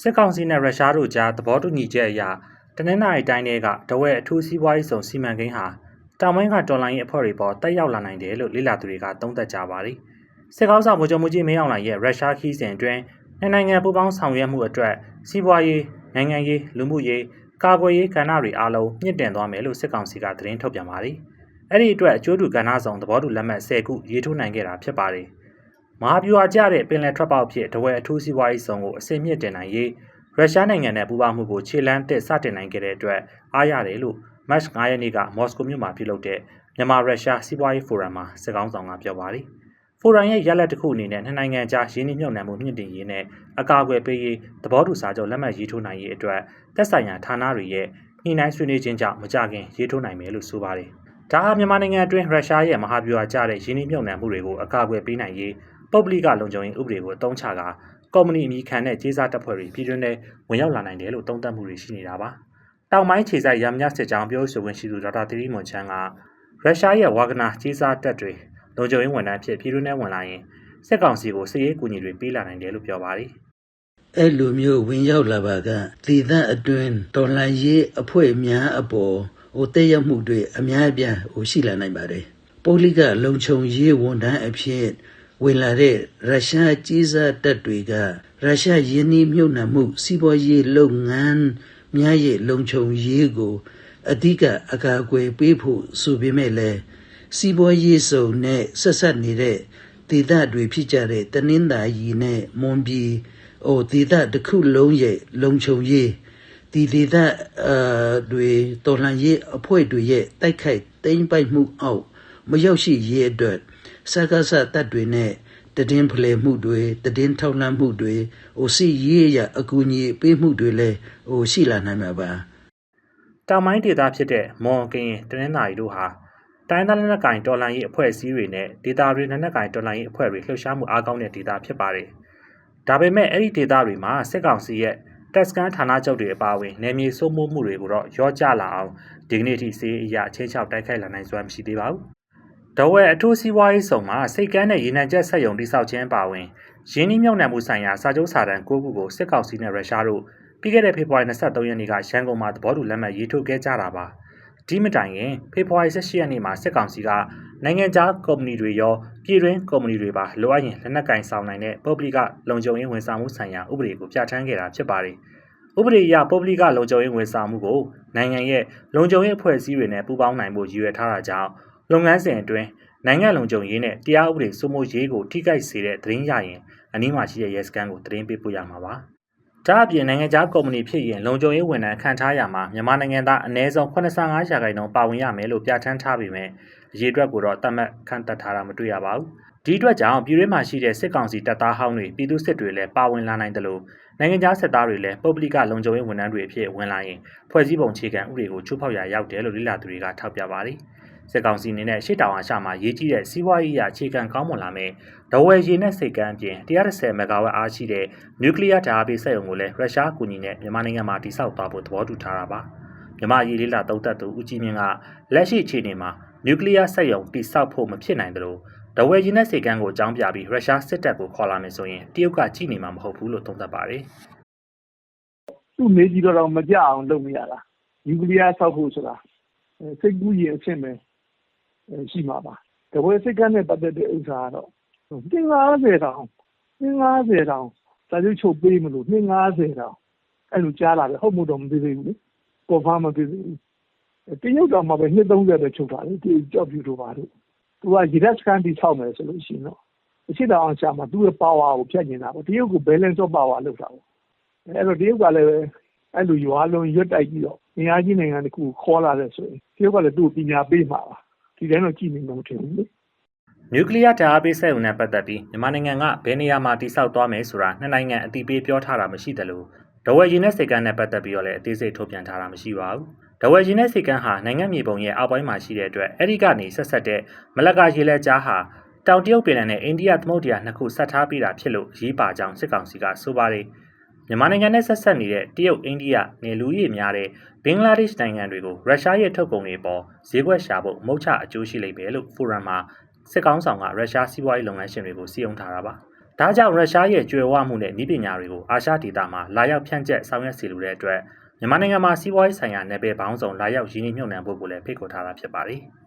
စစ်ကောင်စီနဲ့ရုရှားတို့ကြားသဘောတူညီချက်အရတနင်္လာရီတိုင်းတွေကတဝဲအထူးစီးပွားရေးဆောင်စီမံကိန်းဟာတောင်ပိုင်းကတော်လိုင်းရေးအဖွဲ့တွေပေါ်တက်ရောက်လာနိုင်တယ်လို့လေ့လာသူတွေကသုံးသပ်ကြပါတယ်။စစ်ကောင်းဆောင်ဗိုလ်ချုပ်မှုကြီးမင်းအောင်လှိုင်ရဲ့ရုရှားခီးစဉ်အတွင်းနှစ်နိုင်ငံပူးပေါင်းဆောင်ရွက်မှုအတွက်စီးပွားရေးနိုင်ငံရေးလူမှုရေးကာကွယ်ရေးကဏ္ဍတွေအားလုံးမြင့်တင်သွားမယ်လို့စစ်ကောင်စီကသတင်းထုတ်ပြန်ပါတယ်။အဲ့ဒီအတွက်အကျိုးတူကဏ္ဍဆောင်သဘောတူလက်မှတ်10ခုရေးထိုးနိုင်ခဲ့တာဖြစ်ပါတယ်။ မဟာဗျူဟာကျတဲ့ပင်လယ်ထွက်ပေါက်ဖြစ်တဝဲအထူးစီးပွားရေးဆောင်ကိုအစိမ့်မြင့်တင်နိုင်ရေးရုရှားနိုင်ငံနဲ့ပူးပေါင်းမှုကိုခြေလှမ်းတက်စတင်နိုင်ခဲ့တဲ့အတွက်အားရတယ်လို့မတ်9ရက်နေ့ကမော်စကိုမြို့မှာပြုလုပ်တဲ့မြန်မာရုရှားစီးပွားရေးဖိုရမ်မှာစစ်ကောင်ဆောင်ကပြောပါတယ်။ဖိုရမ်ရဲ့ရလဒ်တစ်ခုအနေနဲ့နှစ်နိုင်ငံကြားရင်းနှီးမြှုပ်နှံမှုမြင့်တင်ရေးနဲ့အကာအကွယ်ပေးရေးသဘောတူစာချုပ်လက်မှတ်ရေးထိုးနိုင်ရေးအတွက်သက်ဆိုင်ရာဌာနတွေရဲ့ညှိနှိုင်းဆွေးနွေးခြင်းကြောင့်မကြခင်ရေးထိုးနိုင်မယ်လို့ဆိုပါတယ်။ဒါဟာမြန်မာနိုင်ငံအတွင်းရုရှားရဲ့မဟာဗျူဟာကျတဲ့ရင်းနှီးမြှုပ်နှံမှုတွေကိုအကာအကွယ်ပေးနိုင်ရေး ပုဂ္ဂလိကလုံခြုံရေးဥပဒေကိုအသုံးချကာကော်မတီအမည်ခံတဲ့ကျေးစားတပ်ဖွဲ့တွေပြည်တွင်းထဲဝင်ရောက်လာနိုင်တယ်လို့သုံးသပ်မှုတွေရှိနေတာပါ။တောင်ပိုင်းခြေဆိုင်ရမညစစ်ကြောင်းပြောဆိုဝင်ရှိသူဒေါက်တာသီရိမွန်ချန်းကရုရှားရဲ့ဝါဂနာကျေးစားတပ်တွေလုံခြုံရေးဝန်ထမ်းဖြစ်ပြည်တွင်းထဲဝင်လာရင်စစ်ကောင်စီကိုစစ်ရေးကူညီတွေပေးလာနိုင်တယ်လို့ပြောပါတယ်။အဲ့လိုမျိုးဝင်ရောက်လာပါကဒေသအတွင်းတော်လှန်ရေးအဖွဲ့များအပေါ်ဟိုတက်ရောက်မှုတွေအများအပြားဟိုရှိလာနိုင်ပါတယ်ပုဂ္ဂလိကလုံခြုံရေးဝန်ထမ်းအဖြစ် ဝင်လာတဲ့ရုရှားကြီးစားတပ်တွေကရုရှားယင်းနှီးမြှုပ်နှံမှု စီးပွားရေးလုပ်ငန်းများရဲ့လုံခြုံရေးကိုအဓိကအကာအကွယ်ပေးဖို့ဆိုပေမဲ့လည်းစီးပွားရေးစုံနဲ့ဆက်ဆက်နေတဲ့ဒေသတွေဖြစ်ကြတဲ့တနင်္သာရီနဲ့မွန်ပြည်ဟိုဒေသတစ်ခုလုံးရဲ့လုံခြုံရေးဒီဒေသအာတွေတော်လှန်ရေးအဖွဲ့တွေရဲ့တိုက်ခိုက်သိမ်းပိုက်မှုအောက်မရောက်ရှိရေးအတွက် စကားစတပ်တွေနဲ့တည်င်းဖလှယ်မှုတွေတည်င်းထောက်လှမ်းမှုတွေဟိုစီရေးရအကူအညီပေးမှုတွေလည်းဟိုရှိလာနိုင်မှာပါတောင်ပိုင်းဒေသဖြစ်တဲ့မွန်ကရင်တနင်္သာရီတို့ဟာတိုင်းသားလက်နက်ကိုင်တော်လှန်ရေးအဖွဲ့အစည်းတွေနဲ့ဒေသတွေလက်နက်ကိုင်တော်လှန်ရေးအဖွဲ့တွေလှုပ်ရှားမှုအားကောင်းတဲ့ဒေသဖြစ်ပါတယ်။ဒါပေမဲ့အဲ့ဒီဒေသတွေမှာစစ်ကောင်စီရဲ့တက်စကန်ဌာနချုပ်တွေအပါအဝင်နယ်မြေစိုးမိုးမှုတွေကိုတော့ရော့ကျလာအောင်ဒီကနေ့ထိစေးအရာချင်းချောက်တိုက်ခိုက်လာနိုင်စွမ်းမရှိသေးပါဘူး။ ဒဝဲအထူးစီးပွားရေးဆောင်မှာစိတ်ကမ်းတဲ့ရေနံချက်ဆက်ယုံတိစောက်ခြင်းအပါအဝင်ရင်းနှီးမြှုပ်နှံမှုဆိုင်ရာစာချုပ်စာတမ်း၉ခုကိုစစ်ကောင်စီနဲ့ရုရှားတို့ပြီးခဲ့တဲ့ဖေဖော်ဝါရီ23ရက်နေ့ကရန်ကုန်မှာသဘောတူလက်မှတ်ရေးထိုးခဲ့ကြတာပါဒီမတိုင်ခင်ဖေဖော်ဝါရီ18ရက်နေ့မှာစစ်ကောင်စီကနိုင်ငံခြားကုမ္ပဏီတွေရောပြည်တွင်းကုမ္ပဏီတွေပါလိုအပ်ရင်လက်နက်ကင်ဆောင်နိုင်တဲ့ပုဂ္ဂလိကလုံခြုံရေးဝန်ဆောင်မှုဆိုင်ရာဥပဒေကိုပြဋ္ဌာန်းခဲ့တာဖြစ်ပါတယ်ဥပဒေအရပုဂ္ဂလိကလုံခြုံရေးဝန်ဆောင်မှုကိုနိုင်ငံရဲ့လုံခြုံရေးအဖွဲ့အစည်းတွေနဲ့ပူးပေါင်းနိုင်ဖို့ရည်ရွယ်ထားတာကြောင့် လုပ်ငန်းစဉ်အတွင်းနိုင်ငံလုံခြုံရေးနဲ့တရားဥပဒေစိုးမိုးရေးကိုထိခိုက်စေတဲ့သတင်းရရင်အနည်းမှရှိတဲ့ရဲစခန်းကိုသတင်းပေးပို့ရမှာပါ။ဒါအပြင်နိုင်ငံခြားကုမ္ပဏီဖြစ်ရင်လုံခြုံရေးဝန်ထမ်းခံထားရမှာမြန်မာနိုင်ငံသားအနည်းဆုံး85ရာခိုင်နှုန်းပါဝင်ရမယ်လို့ပြဋ္ဌာန်းထားပေမဲ့အရေးအတွက်ကိုတော့တတ်မှတ်ခန့်တက်ထားတာမတွေ့ရပါဘူး။ဒီအတွက်ကြောင့်ပြည်တွင်းမှာရှိတဲ့စစ်ကောင်စီတပ်သားဟောင်းတွေပြည်သူစစ်တွေလည်းပါဝင်လာနိုင်တယ်လို့နိုင်ငံခြားစစ်သားတွေလည်းပုဂ္ဂလိကလုံခြုံရေးဝန်ထမ်းတွေအဖြစ်ဝင်လာရင်ဖွဲ့စည်းပုံခြေခံဥပဒေကိုချိုးဖောက်ရာရောက်တယ်လို့လေ့လာသူတွေကထောက်ပြပါတယ်။ စစ်ကောင်စီအနေနဲ့ရှစ်တောင်အားရှာမှာရေးကြီးတဲ့စီးပွားရေးအရာအခြေခံကောင်းမွန်လာမယ်ဒဝယ်ရေနဲ့စိတ်ကမ်းအပြင်130မဂါဝက်အားရှိတဲ့နျူကလ িয়ার ဓာတ်အားပေးစက်ရုံကိုလည်းရုရှားအကူအညီနဲ့မြန်မာနိုင်ငံမှာတည်ဆောက်သွားဖို့သဘောတူထားတာပါမြန်မာရေးလေးလာတုံးသက်သူဦးကြီးမြင့်ကလက်ရှိအခြေအနေမှာနျူကလ িয়ার စက်ရုံတည်ဆောက်ဖို့မဖြစ်နိုင်သလိုဒဝယ်ရေနဲ့စိတ်ကမ်းကိုအကြောင်းပြပြီးရုရှားစစ်တပ်ကိုခေါ်လာမယ်ဆိုရင်တရုတ်ကကြည့်နေမှာမဟုတ်ဘူးလို့သုံးသပ်ပါတယ် သူ့နေကြီးတော့မကြအောင်လုပ်နေရတာယူကလ িয়ার ဆောက်ဖို့ဆိုတာအဲစိတ်ကူးရင်အဖြစ်ပဲအဲ ရှိမှာပါတပွဲစိတ်ကန်းနဲ့ပတ်သက်တဲ့ဥစ္စာကတော့တင်90တောင်တင်90တောင်စာချုပ်ချုပ်ပေးမလို့တင်90တောင်အဲ့လိုကြားလာတယ်ဟုတ်မို့တော့မသိသေးဘူးလေပေါ်ဖားမသိသေးဘူးတရုတ်တော်မှာပဲနှစ်30ပဲချုပ်တာလေဒီကြောက်ပြူတို့ပါတို့သူကရေဒက်စကန်တီဆောက်မယ်ဆိုလို့ရှိရင်တော့အရှိတောင်အောင်ရှာမှာသူ့ရဲ့ power ကိုဖြတ်နေတာပေါ့တရုတ်ကို balance of power လုပ်တာပေါ့အဲ့တော့တရုတ်ကလည်းအဲ့လိုရွာလုံးရွတ်တိုက်ပြီးတော့အင်အားကြီးနိုင်ငံတစ်ခုကိုခေါ်လာတယ်ဆိုရင်တရုတ်ကလည်းသူ့ကိုပညာပေးမှာပါ ဒီတိုင်းတော့ကြည့်နေမှာမထင်ဘူးလေနျူကလ িয়ার ဓာတ်အားပေးစက်ရုံနဲ့ပတ်သက်ပြီးမြန်မာနိုင်ငံကဘယ်နေရာမှာတိစောက်သွားမယ်ဆိုတာနှစ်နိုင်ငံအတိပေးပြောထားတာမရှိသလိုဒဝယ်ရင်နဲ့စိတ်ကန်းနဲ့ပတ်သက်ပြီးတော့လည်းအသေးစိတ်ထုတ်ပြန်ထားတာမရှိပါဘူး။ဒဝယ်ရင်နဲ့စိတ်ကန်းဟာနိုင်ငံမြေပုံရဲ့အောက်ပိုင်းမှာရှိတဲ့အတွက်အဲ့ဒီကနေဆက်ဆက်တဲ့မလက်ကရေလက်ကြားဟာတောင်တရုတ်ပင်လယ်နဲ့အိန္ဒိယသမုဒ္ဒရာနှစ်ခုဆက်ထားပြီးတာဖြစ်လို့ရေးပါကြောင်းစစ်ကောင်စီကဆိုပါတယ်။ မြန်မာနိုင်ငံနဲ့ဆက်ဆက်နေတဲ့တရုတ်အိန္ဒိယနယ်လူကြီးများတဲ့ဘင်္ဂလားဒေ့ရှ်နိုင်ငံတွေကိုရုရှားရဲ့ထုတ်ကုန်တွေပေါ်ဈေးကွက်ရှာဖို့မုတ်ချအကျိုးရှိလိမ့်မယ်လို့ဖိုရမ်မှာစစ်ကောင်းဆောင်ကရုရှားစီးပွားရေးလုပ်ငန်းရှင်တွေကိုစီယုံထားတာပါဒါကြောင့်ရုရှားရဲ့ကြွယ်ဝမှုနဲ့ဤပညာတွေကိုအာရှဒေသမှာလာရောက်ဖြန့်ကျက်ဆောင်ရွက်စီလိုတဲ့အတွက်မြန်မာနိုင်ငံမှာစီးပွားရေးဆိုင်ရာနယ်ပယ်ပေါင်းစုံလာရောက်ရင်းနှီးမြှုပ်နှံဖို့ကိုလည်းဖိတ်ခေါ်ထားတာဖြစ်ပါတယ်။